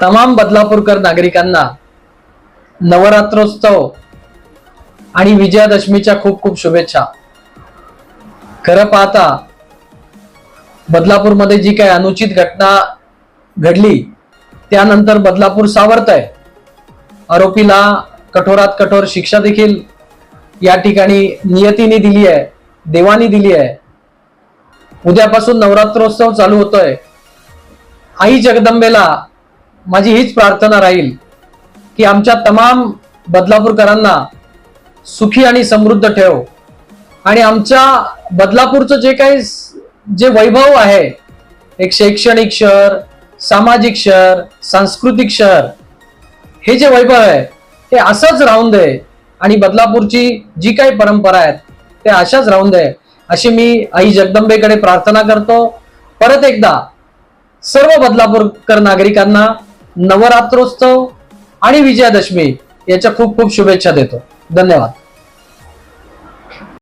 तमाम बदलापूरकर नागरिकांना नवरात्रोत्सव आणि विजयादशमीच्या खूप खूप शुभेच्छा. खरं पाहता बदलापूरमध्ये जी काही अनुचित घटना घडली त्यानंतर बदलापूर सावरत आहे आरोपीला कठोरात कठोर शिक्षा देखील या ठिकाणी नियतीने दिली आहे देवानी दिली आहे. उद्यापासून नवरात्रोत्सव चालू होतोय. आई जगदंबेला माझी हीच प्रार्थना राहील की आमच्या तमाम बदलापूरकरांना सुखी आणि समृद्ध ठेव. आणि आमच्या बदलापूरचं जे काही जे वैभव आहे एक शैक्षणिक शहर सामाजिक शहर सांस्कृतिक शहर हे जे वैभव आहे ते असंच राहून दे. आणि बदलापूरची जी काही परंपरा आहेत ते अशाच राहून दे. अशी मी आई जगदंबेकडे प्रार्थना करतो. परत एकदा सर्व बदलापूरकर नागरिकांना नवरात्रोत्सव आणि विजयादशमी याच्या खूप खूप शुभेच्छा देतो. धन्यवाद.